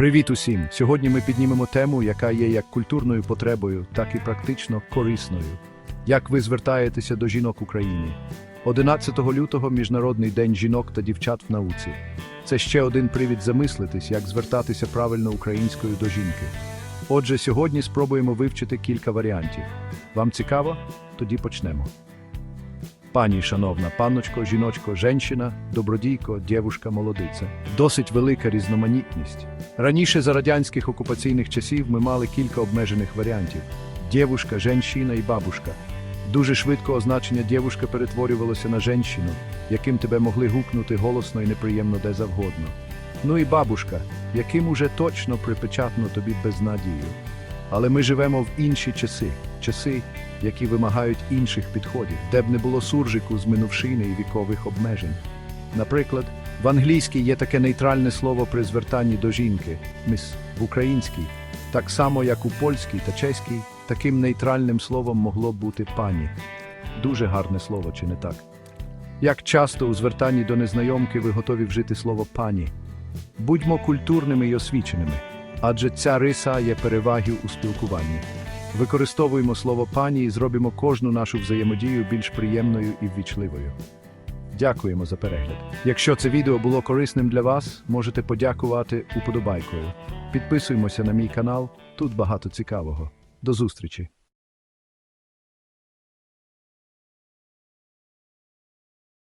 Привіт усім! Сьогодні ми піднімемо тему, яка є як культурною потребою, так і практично корисною. Як ви звертаєтеся до жінок в Україні? 11 лютого Міжнародний день жінок та дівчат в науці. Це ще один привід замислитись, як звертатися правильно українською до жінки. Отже, сьогодні спробуємо вивчити кілька варіантів. Вам цікаво? Тоді почнемо. Пані, шановна, панночко, жіночко, женщина, добродійко, дівушка, молодиця. Досить велика різноманітність. Раніше за радянських окупаційних часів ми мали кілька обмежених варіантів: дівушка, женщина і бабушка. Дуже швидко означення дівушка перетворювалося на женщину, яким тебе могли гукнути голосно і неприємно де завгодно. Ну і бабушка, яким уже точно припечатно тобі безнадію. Але ми живемо в інші часи, часи, які вимагають інших підходів, де б не було суржику з минувшини і вікових обмежень. Наприклад, в англійській є таке нейтральне слово при звертанні до жінки міс в українській, так само як у польській та чеській, таким нейтральним словом могло бути пані. Дуже гарне слово, чи не так? Як часто у звертанні до незнайомки ви готові вжити слово пані? Будьмо культурними й освіченими, адже ця риса є переваги у спілкуванні. Використовуємо слово пані і зробимо кожну нашу взаємодію більш приємною і ввічливою. Дякуємо за перегляд. Якщо це відео було корисним для вас, можете подякувати уподобайкою. Підписуємося на мій канал, тут багато цікавого. До зустрічі!